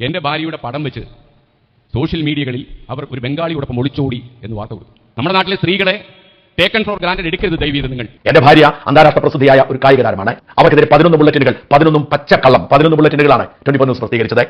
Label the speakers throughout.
Speaker 1: എന്റെ ഭാര്യയുടെ പടം വെച്ച് സോഷ്യൽ മീഡിയകളിൽ അവർ ഒരു ബംഗാളിയോടൊപ്പം ഒളിച്ചോടി എന്ന് വാർത്ത കൊടുത്തു. നമ്മുടെ നാട്ടിലെ സ്ത്രീകളെ ടേക്കൺ ഫോർ ഗ്രാൻഡ് എടുക്കരുത് ദൈവീത നിങ്ങൾ.
Speaker 2: എന്റെ ഭാര്യ അന്താരാഷ്ട്ര പ്രസിദ്ധിയായ ഒരു കായിക താരമാണ് അവർക്കെതിരെ പതിനൊന്ന് ബുള്ളറ്റിനുകൾ പതിനൊന്നും പച്ചക്കള്ളം പതിനൊന്ന് ബുള്ളറ്റിനുകളാണ് ട്വന്റി ഫോർ ന്യൂസ് പ്രസിദ്ധീകരിച്ചത്.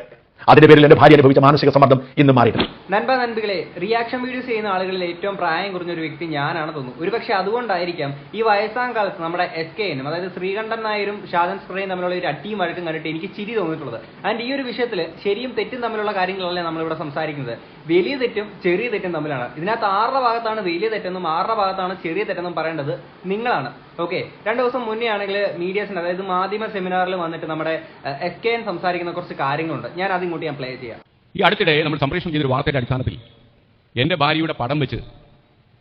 Speaker 2: അതിന്റെ പേരിൽ എന്റെ ഭാര്യ അനുഭവിച്ച മാനസിക സമ്മർദ്ദം ഇന്ന് മാറിയിട്ടുണ്ട്.
Speaker 3: നൻപ നൻപുകളെ റിയാക്ഷൻ വീഡിയോസ് ചെയ്യുന്ന ആളുകളിൽ ഏറ്റവും പ്രായം കുറഞ്ഞ ഒരു വ്യക്തി ഞാനാണ് തോന്നുന്നു. ഒരുപക്ഷെ അതുകൊണ്ടായിരിക്കാം ഈ വയസ്സാം കാലത്ത് നമ്മുടെ എസ് കെ എനും അതായത് ശ്രീകണ്ഠൻ നായരും ഷാജൻ സ്പ്രേയും തമ്മിലുള്ള ഒരു അട്ടിയും വഴക്കും കണ്ടിട്ട് എനിക്ക് ചിരി തോന്നിയിട്ടുള്ളത്. ആൻഡ് ഈ ഒരു വിഷയത്തിൽ ശരിയും തെറ്റും തമ്മിലുള്ള കാര്യങ്ങളല്ലേ നമ്മളിവിടെ സംസാരിക്കുന്നത്. വലിയ തെറ്റും ചെറിയ തെറ്റും തമ്മിലാണ്. ഇതിനകത്ത് ആറുടെ ഭാഗത്താണ് വലിയ തെറ്റെന്നും ആറുടെ ഭാഗത്താണ് ചെറിയ തെറ്റെന്നും പറയേണ്ടത് നിങ്ങളാണ്. ഓക്കെ രണ്ടു ദിവസം മുന്നേ ആണെങ്കിൽ മീഡിയസിന് അതായത് മാധ്യമ സെമിനാറിൽ വന്നിട്ട് നമ്മുടെ എസ് കെ എൻ സംസാരിക്കുന്ന കുറച്ച് കാര്യങ്ങളുണ്ട്. ഞാൻ അത് ഇങ്ങോട്ട് ഞാൻ പ്ലേ ചെയ്യാം.
Speaker 1: ഈ അടുത്തിടെ നമ്മൾ സംപ്രേഷണം ചെയ്തൊരു വാർത്തയുടെ അടിസ്ഥാനത്തിൽ എന്റെ ഭാര്യയുടെ പടം വെച്ച്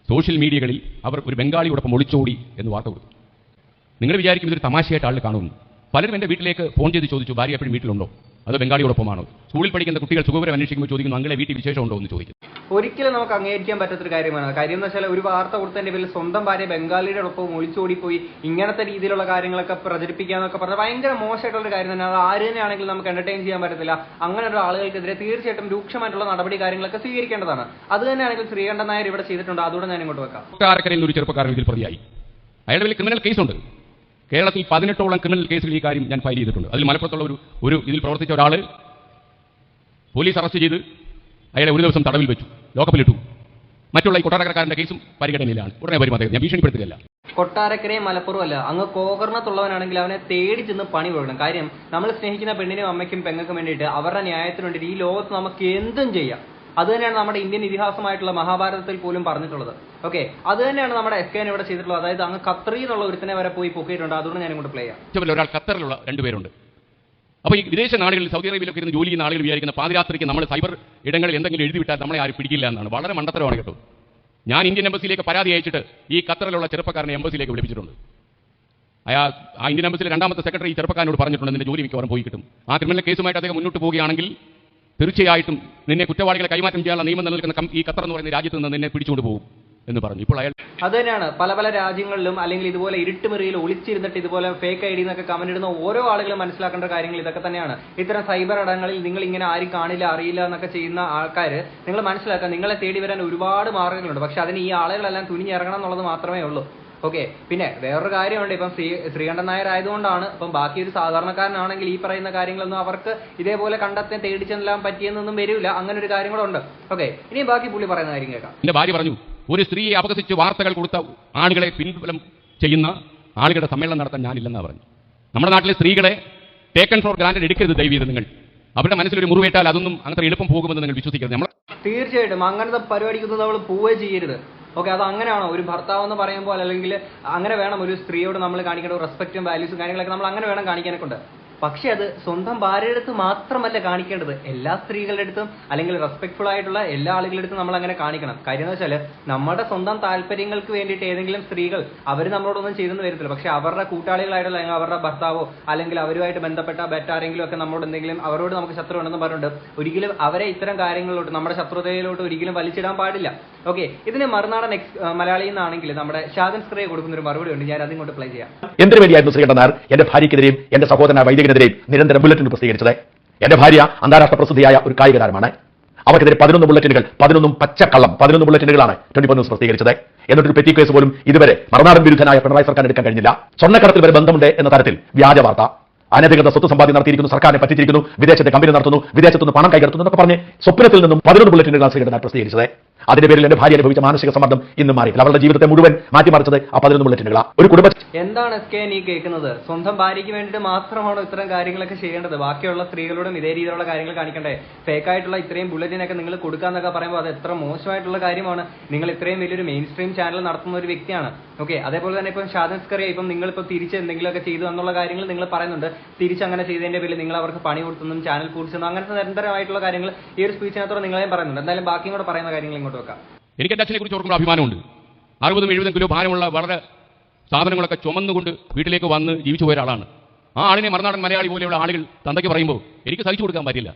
Speaker 1: സോഷ്യൽ മീഡിയകളിൽ അവർ ഒരു ബംഗാളിയോടൊപ്പം ഒളിച്ചോടി എന്ന് വാർത്ത കൊടുത്തു. നിങ്ങൾ വിചാരിക്കും ഇതൊരു തമാശയായിട്ട് ആളുകൾ കാണുന്നു പലരും എന്റെ വീട്ടിലേക്ക് ഫോൺ ചെയ്ത് ചോദിച്ചു ഭാര്യ എപ്പോഴും വീട്ടിലുണ്ടോ? അത് ബംഗാളിയോടൊപ്പമാണ്. സ്കൂളിൽ പഠിക്കുന്ന കുട്ടികൾ സുഖപരം അന്വേഷിക്കുമ്പോൾ ചോദിക്കുന്നു അങ്ങളെ വീട്ടിൽ വിശേഷമുണ്ടോ എന്ന് ചോദിക്കും.
Speaker 3: ഒരിക്കലും നമുക്ക് അംഗീകരിക്കാൻ പറ്റാത്തൊരു കാര്യമാണ്. കാര്യം എന്ന് വെച്ചാൽ ഒരു വാർത്ത കൊടുത്തതിന്റെ പേരിൽ സ്വന്തം ഭാര്യ ബംഗാളിയുടെ ഒപ്പം ഒളിച്ചോടിപ്പോയി ഇങ്ങനത്തെ രീതിയിലുള്ള കാര്യങ്ങളൊക്കെ പ്രചരിപ്പിക്കുക എന്നൊക്കെ പറഞ്ഞാൽ ഭയങ്കര മോശമായിട്ടുള്ള ഒരു കാര്യം തന്നെ. അത് ആര് തന്നെയാണെങ്കിലും നമുക്ക് എന്റർടൈൻ ചെയ്യാൻ പറ്റത്തില്ല. അങ്ങനെ ഒരു ആളുകൾക്കെതിരെ തീർച്ചയായിട്ടും രൂക്ഷമായിട്ടുള്ള നടപടി കാര്യങ്ങളൊക്കെ സ്വീകരിക്കേണ്ടതാണ്. അത് തന്നെയാണെങ്കിൽ ശ്രീകണ്ഠൻ നായർ ഇവിടെ ചെയ്തിട്ടുണ്ട്. അതുകൂടെ ഞാൻ ഇങ്ങോട്ട് വെക്കാം.
Speaker 1: ഒരു ചെറുപ്പക്കാരൻ ഇതിൽ പ്രതിയായി. അയാളുടെ വലിയ ക്രിമിനൽ കേസുണ്ട്. കേരളത്തിൽ പതിനെട്ടോളം ക്രിമിനൽ കേസുകൾ ഈ കാര്യം ഞാൻ ഫയൽ ചെയ്തിട്ടുണ്ട്. അതിൽ മലപ്പുറത്തുള്ള ഒരു ഒരു ഇതിൽ പ്രവർത്തിച്ച ഒരാൾ പോലീസ് അറസ്റ്റ് ചെയ്ത് അയാളെ ഒരു ദിവസം തടവിൽ വെച്ചു ലോക്കപ്പിലിട്ടു. മറ്റുള്ള ഈ കൊട്ടാരക്കരക്കാരന്റെ കേസും പരിഗണനയിലാണ്. ഉടനെ വരും അദ്ദേഹം ഞാൻ ഭീഷണിപ്പെടുത്തുകയല്ല.
Speaker 3: കൊട്ടാരക്കരയും മലപ്പുറം അല്ല അങ്ങ് കോകർണത്തുള്ളവനാണെങ്കിൽ അവനെ തേടി ചെന്ന് പണി കൊടുക്കണം കാര്യം നമ്മൾ സ്നേഹിക്കുന്ന പെണ്ണിനും അമ്മയ്ക്കും പെങ്ങൾക്കും വേണ്ടിയിട്ട് അവരുടെ ന്യായത്തിനുണ്ടിട്ട് ഈ ലോകത്ത് നമുക്ക് എന്തും ചെയ്യാം. അത് തന്നെയാണ് നമ്മുടെ ഇന്ത്യൻ ഇതിഹാസമായിട്ടുള്ള മഹാഭാരതത്തിൽ പോലും പറഞ്ഞിട്ടുള്ളത്. ഓക്കെ അത് തന്നെയാണ് നമ്മുടെ എസ് കെ ഇവിടെ ചെയ്തിട്ടുള്ളത്. അതായത് അങ്ങ് ഖത്രി എന്നുള്ള ഒരുത്തിനെ വരെ പോയി പൊക്കിയിട്ടുണ്ട്. അതുകൊണ്ട് ഞാൻ ഇങ്ങോട്ട് പ്ലേ ചെയ്യാം.
Speaker 1: ഒരാൾ ഖത്തറിലുള്ള രണ്ടുപേരുണ്ട് അപ്പോൾ ഈ വിദേശ നാടുകളിൽ സൗദി അറേബ്യയിലൊക്കെ ഇരുന്ന് ജോലി ചെയ്യുന്ന ആളുകൾ വിചാരിക്കുന്ന പാതിരാത്രിക്ക് നമ്മൾ സൈബർ ഇടങ്ങളിൽ എന്തെങ്കിലും എഴുതി വിട്ടാൽ നമ്മളെ ആരും പിടിക്കില്ല എന്നാണ്. വളരെ മണ്ടത്തരമാണ് കേട്ടോ. ഞാൻ ഇന്ത്യൻ എംബസിയിലേക്ക് പരാതി അയച്ചിട്ട് ഈ ഖത്തറിലുള്ള ചെറുപ്പക്കാരനെ എംബസിയിലേക്ക് വിളിപ്പിച്ചിട്ടുണ്ട്. അയാൾ ആ ഇന്ത്യൻ എംബസിയിലെ രണ്ടാമത്തെ സെക്രട്ടറി ചെറുപ്പക്കാരനോട് പറഞ്ഞിട്ടുണ്ട് നിന്റെ ജോലി മിക്കവാറും പോയി കിട്ടും. ആ ക്രിമിനൽ കേസുമായിട്ട് അദ്ദേഹം മുന്നോട്ട് പോവുകയാണെങ്കിൽ തീർച്ചയായിട്ടും നിന്നെ കുറ്റവാളികളെ കൈമാറ്റം ചെയ്യാനുള്ള നിയമം നിലനിൽക്കുന്ന ഈ ഖത്തർ എന്ന് പറയുന്ന രാജ്യത്ത് നിന്ന് നിന്നെ പിടിച്ചുകൊണ്ട് പോകും എന്ന് പറഞ്ഞു. ഇപ്പോൾ അയാൾ
Speaker 3: അത് തന്നെയാണ്. പല പല രാജ്യങ്ങളിലും അല്ലെങ്കിൽ ഇതുപോലെ ഇരുട്ടുമുറിയിൽ ഒളിച്ചിരുന്നിട്ട് ഇതുപോലെ ഫേക്ക് ഐ ഡി എന്നൊക്കെ കമന്റ് ഇടുന്ന ഓരോ ആളുകളും മനസ്സിലാക്കേണ്ട കാര്യങ്ങൾ ഇതൊക്കെ തന്നെയാണ്. ഇത്തരം സൈബർ ഇടങ്ങളിൽ നിങ്ങൾ ഇങ്ങനെ ആരും കാണില്ല അറിയില്ല എന്നൊക്കെ ചെയ്യുന്ന ആൾക്കാർ നിങ്ങൾ മനസ്സിലാക്കുക നിങ്ങളെ തേടി വരാൻ ഒരുപാട് മാർഗങ്ങളുണ്ട് പക്ഷെ അതിന് ഈ ആളുകളെല്ലാം തുനിഞ്ഞിറങ്ങണം എന്നുള്ളത് മാത്രമേ ഉള്ളൂ. ഓക്കെ പിന്നെ വേറൊരു കാര്യമുണ്ട്. ഇപ്പം ശ്രീ ശ്രീകണ്ഠൻ നായർ ആയതുകൊണ്ടാണ് ഇപ്പം ബാക്കി ഒരു സാധാരണക്കാരനാണെങ്കിൽ ഈ പറയുന്ന കാര്യങ്ങളൊന്നും അവർക്ക് ഇതേപോലെ കണ്ടെത്താൻ തേടി ചെല്ലാൻ പറ്റിയെന്നൊന്നും വരില്ല. അങ്ങനെ ഒരു കാര്യം കൂടെ ഉണ്ട്. ഓക്കെ ഇനി ബാക്കി പുള്ളി പറയുന്ന കാര്യം കേൾക്കാം.
Speaker 1: എന്റെ ഭാര്യ പറഞ്ഞു ഒരു സ്ത്രീയെ അപകസിച്ച് വാർത്തകൾ കൊടുത്ത ആളുകളെ പിൻബലം ചെയ്യുന്ന ആളുകളുടെ സമ്മേളനം നടത്താൻ ഞാനില്ലെന്നാ പറഞ്ഞു. നമ്മുടെ നാട്ടിലെ സ്ത്രീകളെ ടേക്കൺ ഫോർ ഗ്രാൻഡ് എടുക്കരുത് ദൈവീത് നിങ്ങൾ. അവരുടെ മനസ്സിലൊരു മുറിവേറ്റാൽ അതൊന്നും അങ്ങനത്തെ എളുപ്പം പോകുമെന്ന് നിങ്ങൾ വിശ്വസിക്കരുത്. നമ്മൾ
Speaker 3: തീർച്ചയായിട്ടും അങ്ങനത്തെ പരിപാടിക്കൊന്നും നമ്മൾ പോവുകയും ചെയ്യരുത്. ഓക്കെ അത് അങ്ങനെയാണോ? ഒരു ഭർത്താവ് എന്ന് പറയുമ്പോൾ അല്ലെങ്കിൽ അങ്ങനെ വേണം ഒരു സ്ത്രീയോട് നമ്മൾ കാണിക്കേണ്ട റെസ്പെക്റ്റും വാല്യൂസും കാര്യങ്ങളൊക്കെ നമ്മൾ അങ്ങനെ വേണം കാണിക്കാനൊക്കെ ഉണ്ട്. പക്ഷെ അത് സ്വന്തം ഭാര്യയുടെ അടുത്ത് മാത്രമല്ല കാണിക്കേണ്ടത്. എല്ലാ സ്ത്രീകളുടെ അടുത്തും അല്ലെങ്കിൽ റെസ്പെക്ട്ഫുൾ ആയിട്ടുള്ള എല്ലാ ആളുകളുടെ അടുത്തും നമ്മൾ അങ്ങനെ കാണിക്കണം. കാര്യം എന്ന് വെച്ചാൽ നമ്മുടെ സ്വന്തം താല്പര്യങ്ങൾക്ക് വേണ്ടിയിട്ട് ഏതെങ്കിലും സ്ത്രീകൾ അവർ നമ്മളോടൊന്നും ചെയ്തെന്ന് വരത്തില്ല. പക്ഷെ അവരുടെ കൂട്ടാളികളായിട്ടുള്ള അല്ലെങ്കിൽ അവരുടെ ഭർത്താവോ അല്ലെങ്കിൽ അവരുമായിട്ട് ബന്ധപ്പെട്ട മറ്റാരെങ്കിലും ഒക്കെ നമ്മളോട് എന്തെങ്കിലും അവരോട് നമുക്ക് ശത്രു ഉണ്ടെന്ന് പറഞ്ഞിട്ട് ഒരിക്കലും അവരെ ഇത്തരം കാര്യങ്ങളിലോട്ട് നമ്മുടെ ശത്രുതയിലോട്ട് ഒരിക്കലും വലിച്ചിടാൻ പാടില്ല. ഓക്കെ ഇതിന് മറുനാടൻ എക്സ് മലയാളിയിൽ നിന്നാണെങ്കിൽ നമ്മുടെ ഷാദൻ സ്ക്രേ കൊടുക്കുന്ന ഒരു മറുപടി ഉണ്ട്. ഞാൻ അതിങ്ങോട്ട് പ്ലേ ചെയ്യാം.
Speaker 2: എന്തൊരു വേണ്ടിയായിരുന്നു ശ്രീകണ്ഠനാർ എന്റെ ഭാര്യയ്ക്കെതിരെയും എന്റെ സഹോദരൻ വൈദികനെതിരെയും നിരന്തരം ബുള്ളറ്റിൻ പ്രസിദ്ധീകരിച്ചത് എന്റെ ഭാര്യ അന്താരാഷ്ട്ര പ്രസിദ്ധിയായ ഒരു കായിക താരമാണ്. അവർക്കെതിരെ പതിനൊന്ന് ബുള്ളറ്റിനുകൾ പതിനൊന്നും പച്ചക്കള്ളം പതിനൊന്ന് ബുള്ളറ്റിനുകളാണ് ട്വന്റി ഫോർ ന്യൂസ് പ്രസിദ്ധീകരിച്ചത്. എന്നിട്ടൊരു പെറ്റി കേസ് പോലും ഇതുവരെ മറുനാടൻ വിരുദ്ധനായ പിണറായി സർക്കാർ എടുക്കാൻ കഴിഞ്ഞില്ല. സ്വർണക്കടത്തിൽ വരെ ബന്ധമുണ്ട് എന്ന തരത്തിൽ വ്യാജ വാർത്ത. അനധികൃത സ്വത്ത് സമ്പാദ്യം നടത്തിയിരിക്കുന്നു സർക്കാരിനെ പറ്റിച്ചിരിക്കുന്നു വിദേശത്തെ കമ്പനി നടത്തുന്നു വിദേശത്തുനിന്ന് പണം കൈകടത്തുന്നു എന്നൊക്കെ പറഞ്ഞ് സ്വപ്നത്തിൽ നിന്നും പതിനൊന്ന് ബുള്ളറ്റിനുകളാണ് ക്ലാസ് നായർ പ്രസിദ്ധീകരിച്ചത്. അതിന്റെ പേരിൽ എന്റെ ഭാര്യ അനുഭവിച്ച മാനസിക സമ്മർദ്ദം ഇന്നും മാറിയില്ല അവളുടെ ജീവിതത്തെ മുഴുവൻ മാറ്റിമറിച്ചത് ആ പതിനൊന്ന് ബുള്ളറ്റിനുകളാണ് ഒരു കുടുംബ
Speaker 3: എന്താണ് എസ് കെ നീ കേൾക്കുന്നത്? സ്വന്തം ഭാര്യയ്ക്ക് വേണ്ടിയിട്ട് മാത്രമാണോ ഇത്തരം കാര്യങ്ങളൊക്കെ ചെയ്യേണ്ടത്? ബാക്കിയുള്ള സ്ത്രീകളോടും ഇതേ രീതിയിലുള്ള കാര്യങ്ങൾ കാണിക്കണ്ടേ? ഫേക്ക് ആയിട്ടുള്ള ഇത്രയും ബുള്ളറ്റിനൊക്കെ നിങ്ങൾ കൊടുക്കാന്നൊക്കെ പറയുമ്പോൾ അത് എത്ര മോശമായിട്ടുള്ള കാര്യമാണ്. നിങ്ങൾ ഇത്രയും വലിയൊരു മെയിൻ സ്ട്രീം ചാനൽ നടത്തുന്ന ഒരു വ്യക്തിയാണ്. ഓക്കെ അതേപോലെ തന്നെ ഇപ്പം ഷാദൻസ് കറിയ ഇപ്പം നിങ്ങളിപ്പോൾ തിരിച്ച് എന്തെങ്കിലുമൊക്കെ ചെയ്തു എന്നുള്ള കാര്യങ്ങൾ നിങ്ങൾ പറയുന്നുണ്ട്. തിരിച്ച് അങ്ങനെ ചെയ്തതിന്റെ പേരിൽ നിങ്ങൾ അവർക്ക് പണി കൊടുത്തെന്നും ചാനൽ കൂടിച്ചെന്നും അങ്ങനത്തെ നിരന്തരമായിട്ടുള്ള കാര്യങ്ങൾ ഈ ഒരു സ്പീച്ചിനകത്തോടെ നിങ്ങളെയും പറയുന്നുണ്ട്. എന്തായാലും ബാക്കിയും കൂടെ പറയുന്ന കാര്യങ്ങൾ ഇങ്ങോട്ട് വെക്കാം.
Speaker 1: എനിക്ക് എന്റെ അച്ഛനെ കുറിച്ച് ഓർക്കുമ്പോൾ അഭിമാനമുണ്ട്. അറുപതും എഴുപതും കിലോ ഭാരമുള്ള വളരെ സാധനങ്ങളൊക്കെ ചുമന്നുകൊണ്ട് വീട്ടിലേക്ക് വന്ന് ജീവിച്ചു പോയ ആളാണ് ആ ആളിനെ മറുനാടൻ മലയാളി പോലെയുള്ള ആളുകൾ തന്തയ്ക്ക് പറയുമ്പോൾ എനിക്ക് സഹിച്ചു കൊടുക്കാൻ പറ്റില്ല.